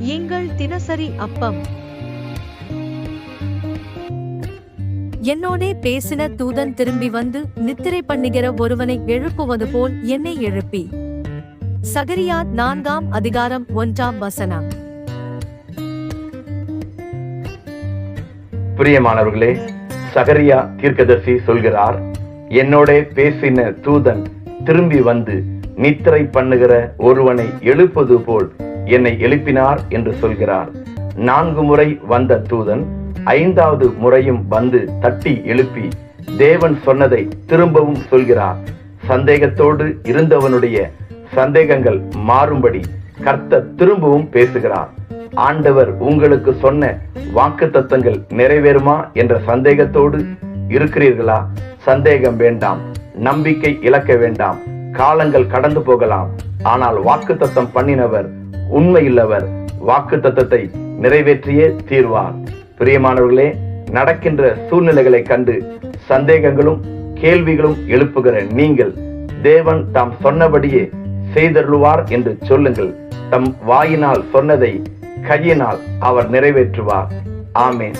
எங்கள் தினசரி அப்பம். என்னோடே பேசின தூதன் திரும்பி வந்து நித்திரை பண்ணுகிற ஒருவனை எழுப்புவது போல் என்னை எழுப்பி. சகரியா நான்காம் அதிகாரம் ஒன்றாம் வசனம். பிரியமானவர்களே சகரியா தீர்க்கதர்சி சொல்கிறார் என்னோட பேசின தூதன் திரும்பி வந்து நித்திரை பண்ணுகிற ஒருவனை எழுப்பது போல் என்னை எழுப்பினார் என்று சொல்கிறார். நான்கு முறை வந்த தூதன் ஐந்தாவது முறையும் வந்து தட்டி எழுப்பி தேவன் சொன்னதை திரும்பவும் சொல்கிறார். சந்தேகத்தோடு இருந்தவனுடைய சந்தேகங்கள் மாறும்படி கர்த்த திரும்பவும் பேசுகிறார். ஆண்டவர் உங்களுக்கு சொன்ன வாக்கு தத்தங்கள் நிறைவேறுமா என்ற சந்தேகத்தோடு இருக்கிறீர்களா? சந்தேகம் வேண்டாம் நம்பிக்கை இழக்க வேண்டாம் காலங்கள் கடந்து போகலாம். ஆனால் வாக்கு தத்தம் பண்ணினவர் உண்மையுள்ளவர். வாக்கு தத்தத்தை நிறைவேற்றியே தீர்வார். பிரியமானவர்களே நடக்கின்ற சூழ்நிலைகளை கண்டு சந்தேகங்களும் கேள்விகளும் எழுப்புகிற நீங்கள் தேவன் தாம் சொன்னபடியே செய்தருள்வார் என்று சொல்லுங்கள். தம் வாயினால் சொன்னதை கையினால் அவர் நிறைவேற்றுவார். ஆமேன்.